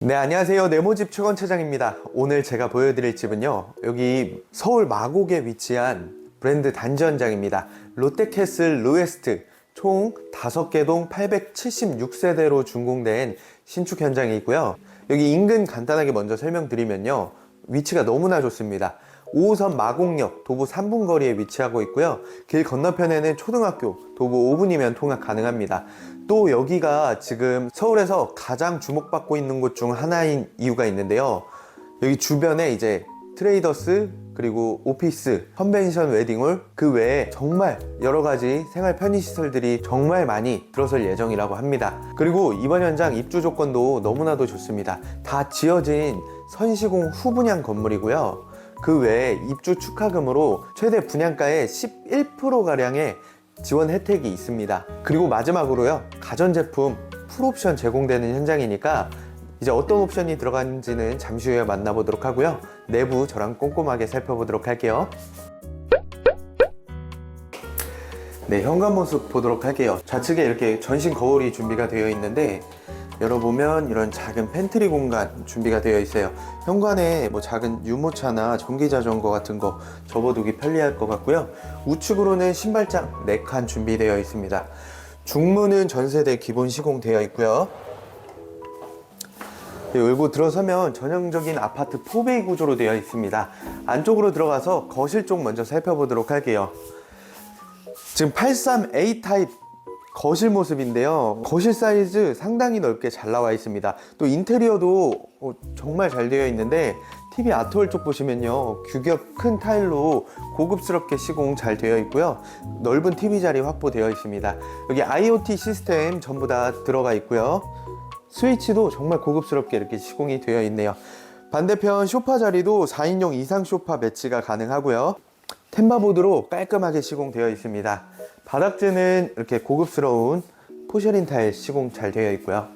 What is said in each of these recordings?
네, 안녕하세요. 네모집 최건 차장입니다. 오늘 제가 보여드릴 집은요, 여기 서울 마곡에 위치한 브랜드 단지 현장입니다. 롯데캐슬 루에스트 총 5개 동 876세대로 준공된 신축 현장이 있고요. 여기 인근 간단하게 먼저 설명드리면요, 위치가 너무나 좋습니다. 5호선 마곡역 도보 3분 거리에 위치하고 있고요. 길 건너편에는 초등학교 도보 5분이면 통학 가능합니다. 또 여기가 지금 서울에서 가장 주목받고 있는 곳 중 하나인 이유가 있는데요. 여기 주변에 이제 트레이더스 그리고 오피스, 컨벤션 웨딩홀 그 외에 정말 여러 가지 생활 편의 시설들이 정말 많이 들어설 예정이라고 합니다. 그리고 이번 현장 입주 조건도 너무나도 좋습니다. 다 지어진 선시공 후분양 건물이고요. 그 외에 입주 축하금으로 최대 분양가의 11%가량의 지원 혜택이 있습니다. 그리고 마지막으로요, 가전제품 풀옵션 제공되는 현장이니까 이제 어떤 옵션이 들어가는지는 잠시 후에 만나보도록 하고요. 내부 저랑 꼼꼼하게 살펴보도록 할게요. 네, 현관 모습 보도록 할게요. 좌측에 이렇게 전신 거울이 준비가 되어 있는데 열어보면 이런 작은 팬트리 공간 준비가 되어 있어요. 현관에 뭐 작은 유모차나 전기 자전거 같은 거 접어두기 편리할 것 같고요. 우측으로는 신발장 4칸 준비되어 있습니다. 중문은 전세대 기본 시공되어 있고요. 네, 열고 들어서면 전형적인 아파트 4베이 구조로 되어 있습니다. 안쪽으로 들어가서 거실 쪽 먼저 살펴보도록 할게요. 지금 83A 타입 거실 모습인데요. 거실 사이즈 상당히 넓게 잘 나와 있습니다. 또 인테리어도 어, 정말 잘 되어 있는데 TV 아트홀 쪽 보시면요. 규격 큰 타일로 고급스럽게 시공 잘 되어 있고요. 넓은 TV 자리 확보되어 있습니다. 여기 IoT 시스템 전부 다 들어가 있고요. 스위치도 정말 고급스럽게 이렇게 시공이 되어 있네요. 반대편 소파 자리도 4인용 이상 소파 배치가 가능하고요. 템바보드로 깔끔하게 시공되어 있습니다. 바닥재는 이렇게 고급스러운 포셔린 타일 시공 잘 되어 있고요.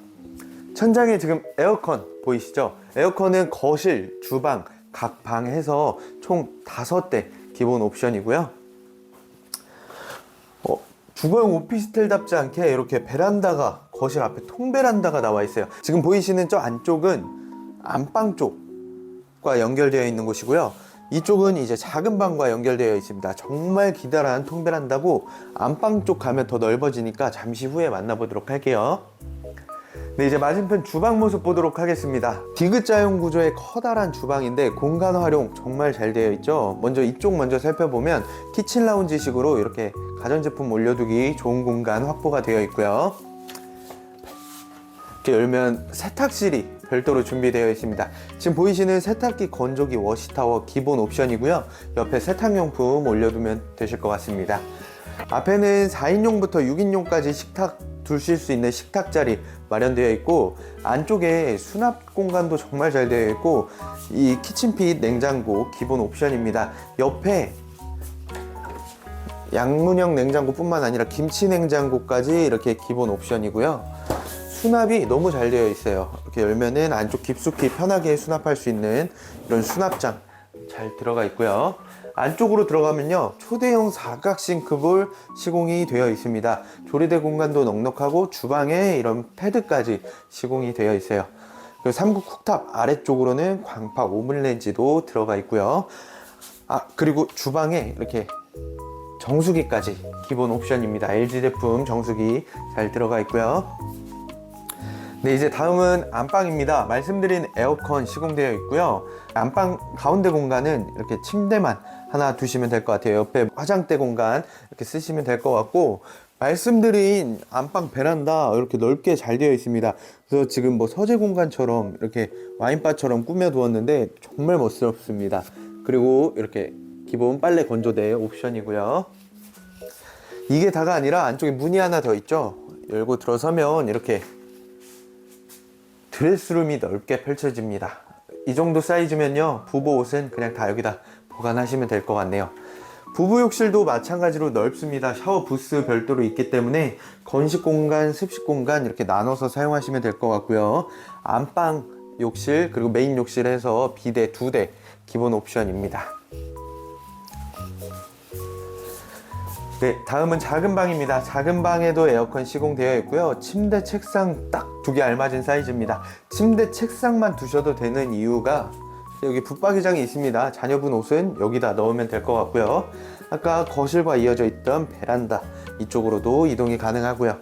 천장에 지금 에어컨 보이시죠? 에어컨은 거실, 주방, 각방 해서 총 5대 기본 옵션이고요. 어, 주거용 오피스텔답지 않게 이렇게 베란다가 거실 앞에 통베란다가 나와 있어요. 지금 보이시는 저 안쪽은 안방 쪽과 연결되어 있는 곳이고요. 이쪽은 이제 작은 방과 연결되어 있습니다. 정말 기다란 통베란다고 안방 쪽 가면 더 넓어지니까 잠시 후에 만나보도록 할게요. 네, 이제 맞은편 주방 모습 보도록 하겠습니다. 디귿자형 구조의 커다란 주방인데 공간 활용 정말 잘 되어 있죠. 먼저 이쪽 먼저 살펴보면 키친 라운지식으로 이렇게 가전제품 올려두기 좋은 공간 확보가 되어 있고요. 이렇게 열면 세탁실이 별도로 준비되어 있습니다. 지금 보이시는 세탁기, 건조기, 워시타워 기본 옵션이고요. 옆에 세탁용품 올려두면 되실 것 같습니다. 앞에는 4인용부터 6인용까지 식탁 두실 수 있는 식탁 자리 마련되어 있고 안쪽에 수납 공간도 정말 잘 되어 있고 이 키친핏 냉장고 기본 옵션입니다. 옆에 양문형 냉장고뿐만 아니라 김치 냉장고까지 이렇게 기본 옵션이고요. 수납이 너무 잘 되어 있어요. 이렇게 열면은 안쪽 깊숙이 편하게 수납할 수 있는 이런 수납장 잘 들어가 있고요. 안쪽으로 들어가면요. 초대형 사각 싱크볼 시공이 되어 있습니다. 조리대 공간도 넉넉하고 주방에 이런 패드까지 시공이 되어 있어요. 그리고 삼국 쿡탑 아래쪽으로는 광파 오븐렌지도 들어가 있고요. 아, 그리고 주방에 이렇게 정수기까지 기본 옵션입니다. LG 제품 정수기 잘 들어가 있고요. 네, 이제 다음은 안방입니다. 말씀드린 에어컨 시공되어 있고요. 안방 가운데 공간은 이렇게 침대만 하나 두시면 될 것 같아요. 옆에 화장대 공간 이렇게 쓰시면 될 것 같고, 말씀드린 안방 베란다 이렇게 넓게 잘 되어 있습니다. 그래서 지금 뭐 서재 공간처럼 이렇게 와인바처럼 꾸며 두었는데 정말 멋스럽습니다. 그리고 이렇게 기본 빨래 건조대 옵션이고요. 이게 다가 아니라 안쪽에 문이 하나 더 있죠. 열고 들어서면 이렇게 드레스룸이 넓게 펼쳐집니다. 이 정도 사이즈면요. 부부 옷은 그냥 다 여기다 보관하시면 될 것 같네요. 부부 욕실도 마찬가지로 넓습니다. 샤워 부스 별도로 있기 때문에 건식 공간, 습식 공간 이렇게 나눠서 사용하시면 될 것 같고요. 안방 욕실 그리고 메인 욕실에서 비대 두 대 기본 옵션입니다. 네, 다음은 작은 방입니다. 작은 방에도 에어컨 시공되어 있고요. 침대, 책상 딱 두 개 알맞은 사이즈입니다. 침대, 책상만 두셔도 되는 이유가 여기 붙박이장이 있습니다. 자녀분 옷은 여기다 넣으면 될 것 같고요. 아까 거실과 이어져 있던 베란다 이쪽으로도 이동이 가능하고요.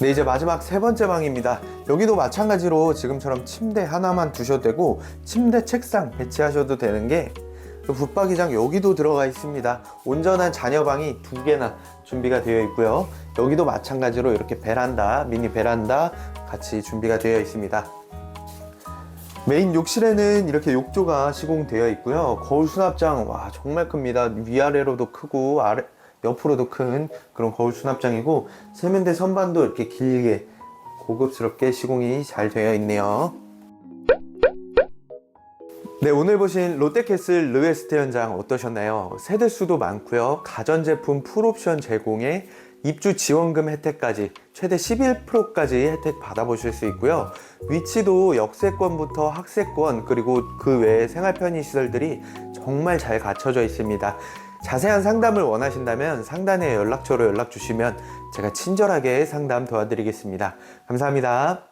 네, 이제 마지막 세 번째 방입니다. 여기도 마찬가지로 지금처럼 침대 하나만 두셔도 되고 침대, 책상 배치하셔도 되는 게그 붙박이장 여기도 들어가 있습니다. 온전한 자녀방이 두 개나 준비가 되어 있고요. 여기도 마찬가지로 이렇게 베란다, 미니 베란다 같이 준비가 되어 있습니다. 메인 욕실에는 이렇게 욕조가 시공되어 있고요. 거울 수납장 와 정말 큽니다. 위아래로도 크고 아래 옆으로도 큰 그런 거울 수납장이고 세면대 선반도 이렇게 길게 고급스럽게 시공이 잘 되어 있네요. 네, 오늘 보신 롯데캐슬 르웨스트 현장 어떠셨나요? 세대수도 많고요. 가전제품 풀옵션 제공에 입주 지원금 혜택까지 최대 11%까지 혜택 받아보실 수 있고요. 위치도 역세권부터 학세권 그리고 그 외에 생활 편의 시설들이 정말 잘 갖춰져 있습니다. 자세한 상담을 원하신다면 상단에 연락처로 연락 주시면 제가 친절하게 상담 도와드리겠습니다. 감사합니다.